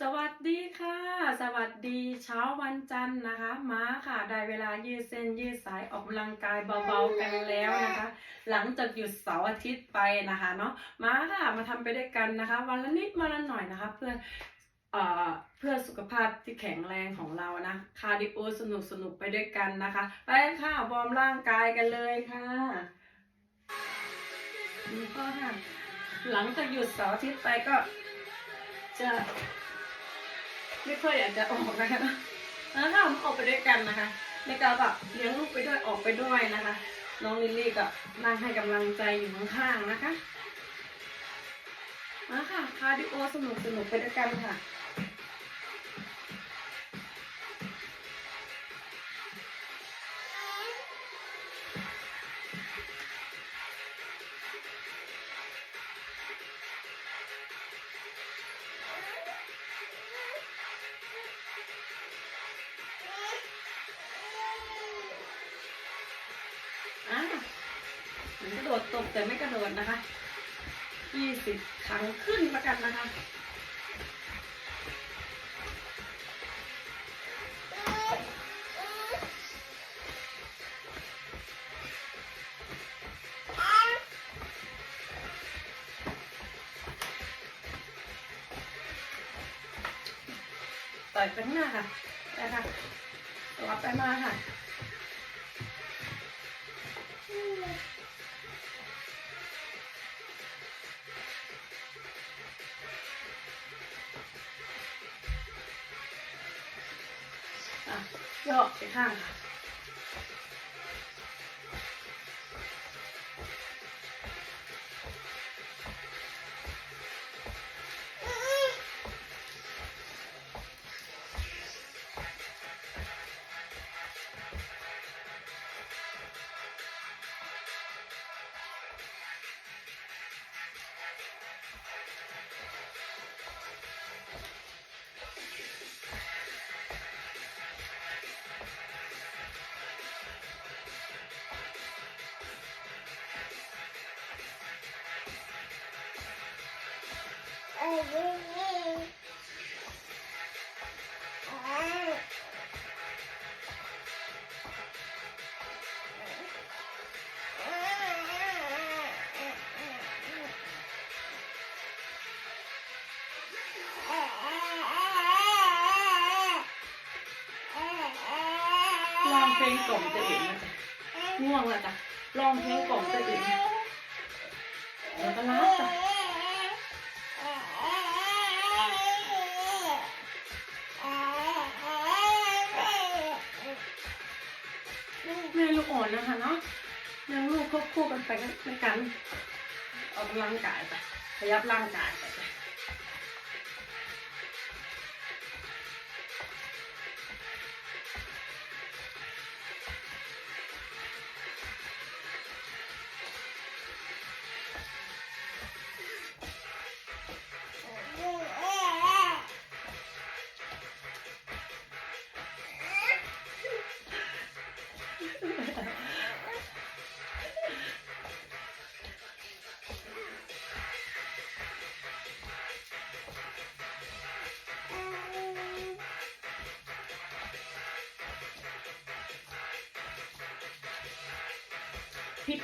สวัสดีค่ะ สวัสดีเช้าวันจันทร์นะคะ ม้าค่ะ ได้เวลายืดเส้นยืดสายออกกำลังกายเบาๆกันแล้วนะคะ หลังจากหยุดเสาร์อาทิตย์ไปนะคะเนาะม้าค่ะมาทำไปด้วยกันนะคะ วันละนิดวันละหน่อยนะคะ เพื่อเอ่อเพื่อสุขภาพที่แข็งแรงของเรานะคาร์ดิโอสนุกสนุกไปด้วยกันนะคะไปค่ะวอร์มร่างกายกันเลยค่ะนี่ก็ค่ะหลังจากหยุดเสาร์อาทิตย์ไปก็จะ ไม่ค่อยอยากจะออกนะคะแล้วถ้าผมออกไปด้วยกันนะคะในกาก็เลี้ยงลูกไปด้วยออกไปด้วยนะคะ น้องลิลลี่ก็นั่งให้กำลังใจอยู่ข้างๆนะคะมาค่ะคาร์ดิโอสนุกสนุกไปด้วยกันค่ะ แต่ไม่กระโดดนะคะยี่สิบครั้งขึ้นประกันนะคะต่อยไปข้างหน้าค่ะไปค่ะสลับไปมาค่ะ อะย่อไลงเพลงกล่อมตัวเองนะจ๊ะง่วงแล้วจ้ะลองเพลงกล่อมตัวเองแล้วก็รับจ้ะแม่ลูกอ่อนนะคะเนาะเลี้ยงลูกควบคู่กันไปด้วยกันออกกำลังกายไปขยับร่างกายไป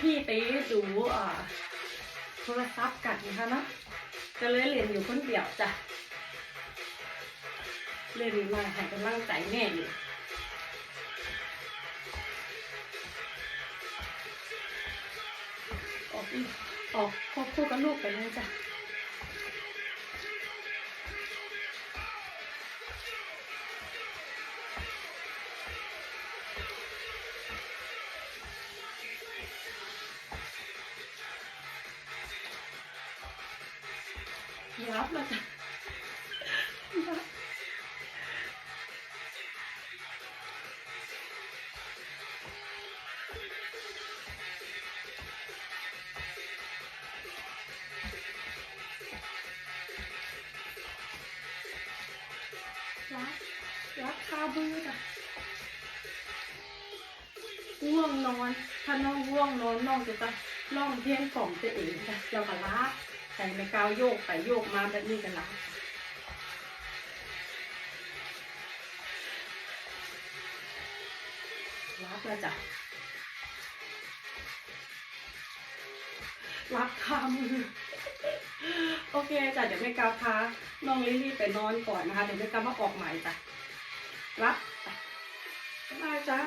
พี่ๆไปดูโทรศัพท์กันนะคะเนาะก็เลยเรียนอยู่คนเดียวจ้ะเรียนมาให้กำลังใจแม่อยู่ออกอีกออกควบคู่กับลูกไปเลยจ้ะ ยับแล้วจ้ะยับยับยับคาบือจ้ะง่วงนอน ถ้าน้องง่วงนอนน้องจะจะร้องเพลงกล่อมตัวเองจ้ะเราก็ลา ใส่ไม่กาวโยกไปโยกมาแบบนี้กันหลังรับแล้วจ้ะรับคำโอเคจ้ะเดี๋ยวไม่กาวพาน้องลิลี่ไปนอนก่อนนะคะ เดี๋ยวไม่กาวมาออกใหม่จ้ะรับบ๊าจ้า